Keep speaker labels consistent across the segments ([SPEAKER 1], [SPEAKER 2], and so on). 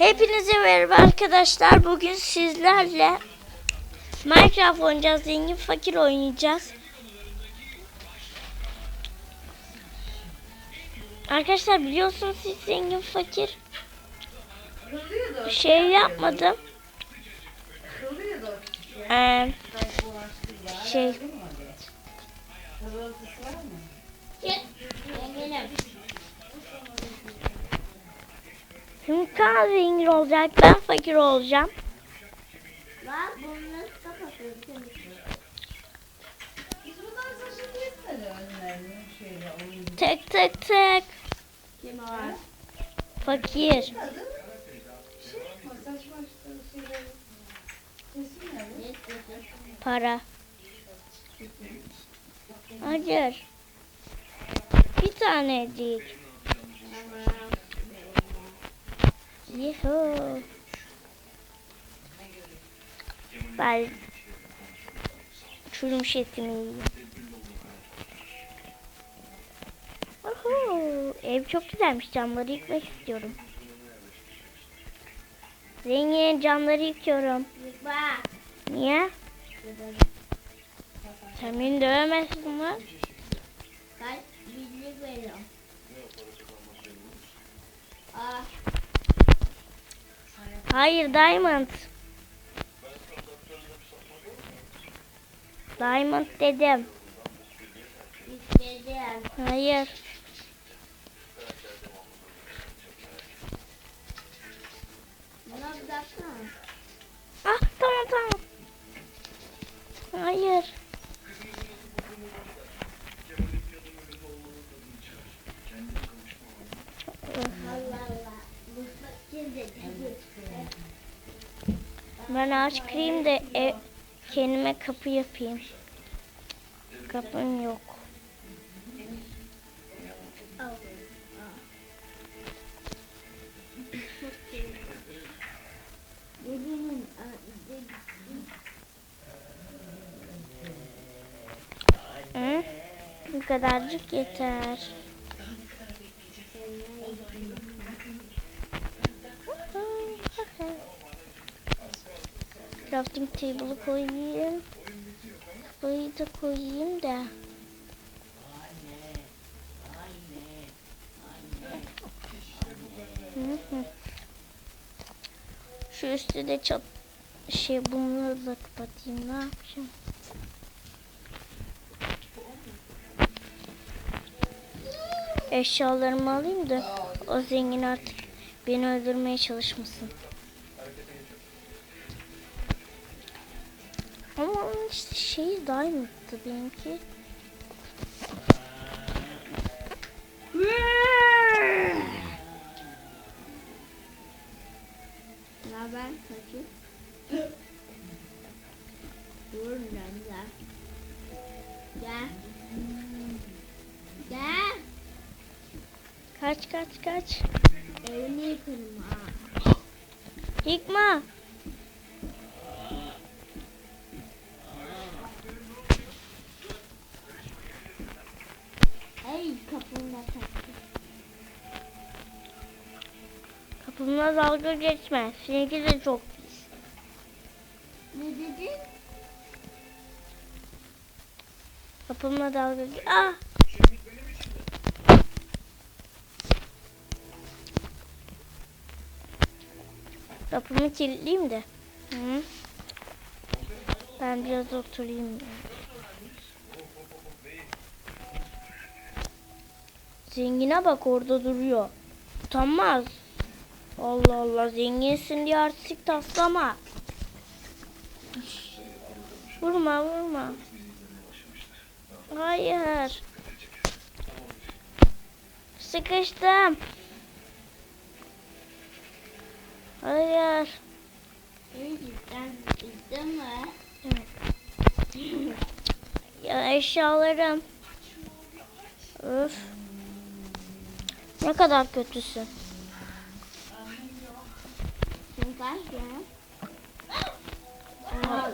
[SPEAKER 1] Hepinize merhaba arkadaşlar. Bugün sizlerle Minecraft oynayacağız. Zengin fakir oynayacağız. Arkadaşlar biliyorsunuz siz zengin fakir. Şey yapmadım. Ee, şey Şimdi Kaan zengin olacak. Ben fakir olacağım.
[SPEAKER 2] Bak
[SPEAKER 3] şöyle oyun.
[SPEAKER 1] Tek tek tek.
[SPEAKER 2] Kim var?
[SPEAKER 1] Fakir.
[SPEAKER 3] Bir şey yapma saçma
[SPEAKER 1] Yuhu. Ben çürümüş etimi yiyeyim. Oho, ev çok güzelmiş. Camları yıkmak istiyorum. Zengin camları yıkıyorum.
[SPEAKER 2] Bak.
[SPEAKER 1] Niye? Sen beni dövemezsin mi?
[SPEAKER 2] Kaç binlik veriyorum. Aa,
[SPEAKER 1] Hayır Diamond. Diamond dedim. Hayır. Ah tamam tamam. Hayır.
[SPEAKER 2] Allah Allah.
[SPEAKER 1] Ben ağaç kırayım da ev, kendime kapı yapayım. Kapım yok. Hı? Bu kadarcık yeter. Crafting table'ı koyayım. Kapıyı da koyayım da. Şu üstü de çat şey bunları da kapatayım. Ne yapacağım? Eşyalarımı alayım da o zengin artık beni öldürmeye çalışmasın. Ama onun işte şeyi diamond'tı benimki.
[SPEAKER 2] Ne haber? Dur lan gel. Gel. Gel.
[SPEAKER 1] Kaç kaç kaç.
[SPEAKER 2] Evini yıkarım ha.
[SPEAKER 1] Yıkma. Kapımla dalga geçme. Seninki de çok pis.
[SPEAKER 2] Ne dedin?
[SPEAKER 1] Kapımla dalga geç. Ah! Kapımı kilitleyeyim de. Hı? Ben biraz oturayım. Zengine bak orada duruyor. Utanmaz. Allah Allah zenginsin diye artistik taslama. Vurma vurma. Hayır. Sıkıştım. Hayır. Ya eşyalarım. Öf. Ne kadar kötüsün
[SPEAKER 2] var ya. Ama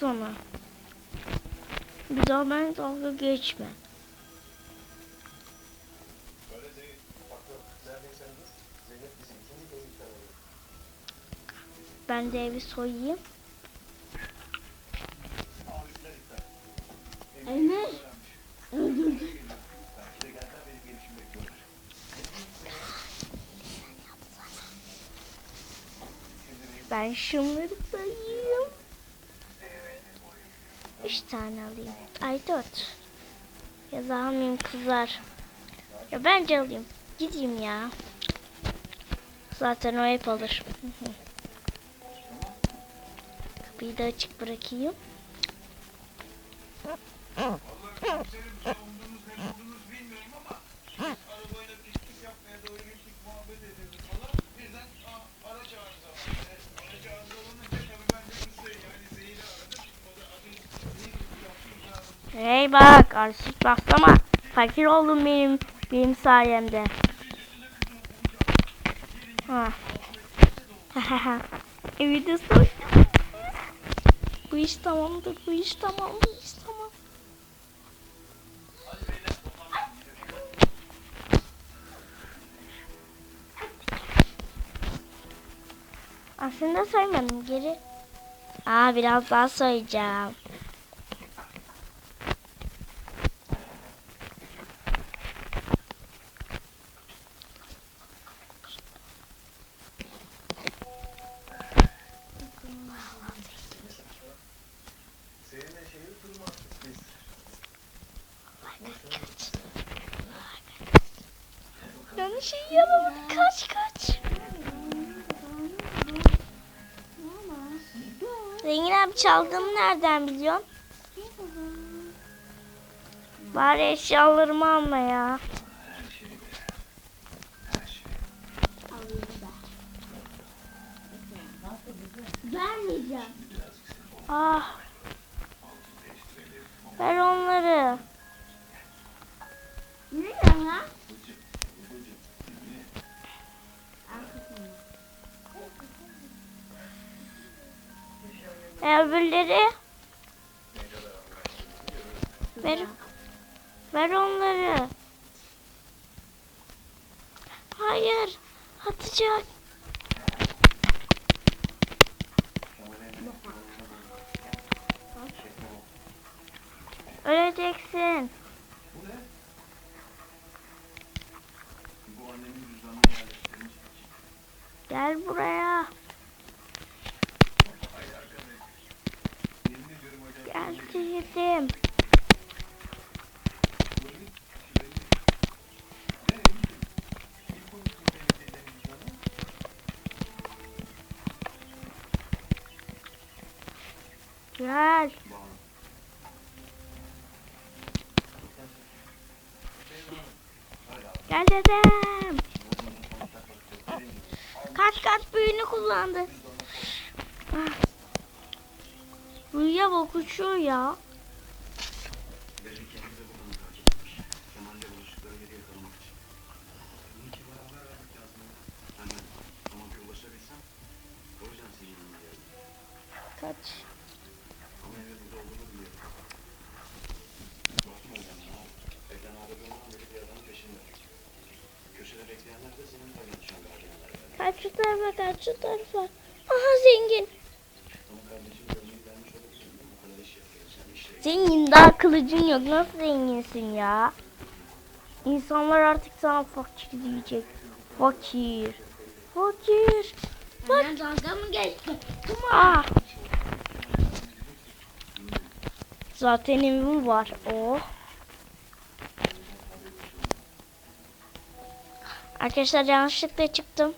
[SPEAKER 2] Sonra bir
[SPEAKER 1] daha ben dalga geçme. Ben de evi soyayım.
[SPEAKER 2] Emir.
[SPEAKER 1] Ben şunları sayayım. Üç tane alayım. Ay dört. Ya da almayayım kızar. Ya bence alayım. Gideyim ya. Zaten o hep alır. Kapıyı da açık bırakayım. Hey bak arşif baslama. Fakir oldum benim benim sayemde. Ha. Evi de soydum. Bu iş tamamdır. Bu iş tamam. Bu iş tamam. Aslında soymadım geri. Aa biraz daha soyacağım. Yanlış şey yapamadım. Kaç kaç. Zengin abi çaldığımı nereden biliyorsun? Bari eşyalarımı alma ya.
[SPEAKER 2] Vermeyeceğim.
[SPEAKER 1] Ah. Ver onları.
[SPEAKER 2] Ne ya?
[SPEAKER 1] E, öbürleri? Ver. Ver onları. Hayır. Atacak. Öleceksin. Gel buraya.
[SPEAKER 4] Hocam.
[SPEAKER 1] Gel. Gel. Dedim. Kaç kaç büyüğünü kullandı. Ah. Rüya bak uçuyor ya. Kaç. Kaç şu tarafa kaç şu tarafa. Aha zengin. Zengin daha kılıcın yok. Nasıl zenginsin ya? İnsanlar artık sana fakir diyecek. Fakir. Fakir.
[SPEAKER 2] Bana dalga mı geçti?
[SPEAKER 1] Ah. Zaten evim var. Oh. Arkadaşlar yanlışlıkla çıktım.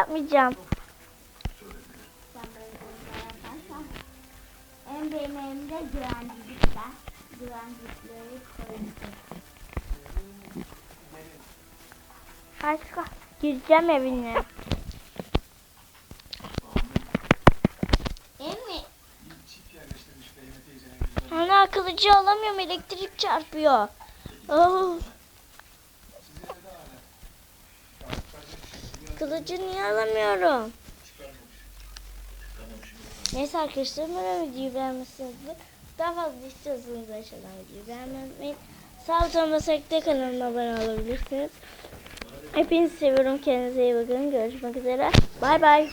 [SPEAKER 1] Yapmayacağım.
[SPEAKER 2] Hem benim elimde güvencikler, güvencikleri koyacağım.
[SPEAKER 1] Kalk. Gireceğim evine. Ana kılıcı kılıcı alamıyorum elektrik çarpıyor. Oh. Kılıcı niye alamıyorum? Neyse arkadaşlar umarım videoyu beğenmişsinizdir. Daha fazla istiyorsanız aşağıdan videoyu beğenmeyi. Sağ butonuna da kanalıma abone olabilirsiniz. Hepinizi seviyorum. Kendinize iyi bakın. Görüşmek üzere. Bay bay.